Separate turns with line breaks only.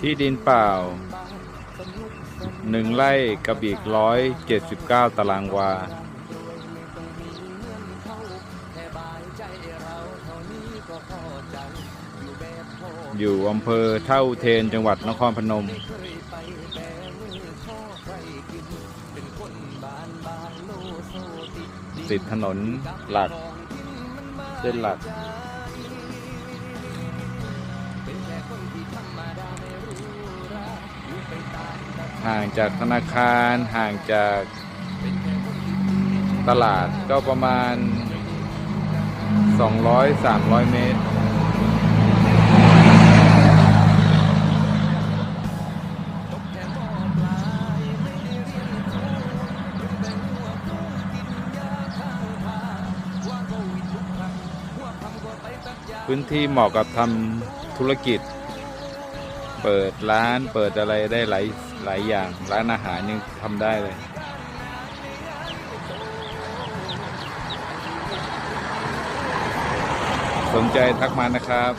ที่ดินเปล่าหนึ่งไร่กับอีกร้อยเจ็ดสิบเก้าตารางวา อยู่อำเภอเท่าเทนจังหวัดนครพนม ติดถนนหลัก เส้นหลัก ห่างจากธนาคารห่างจากตลาดก็ประมาณ 200-300 เมตร พื้นที่เหมาะกับทำธุรกิจ เปิดร้านเปิดอะไรได้หลายหลายอย่าง ร้านอาหารยังทำได้เลย สนใจทักมานะครับ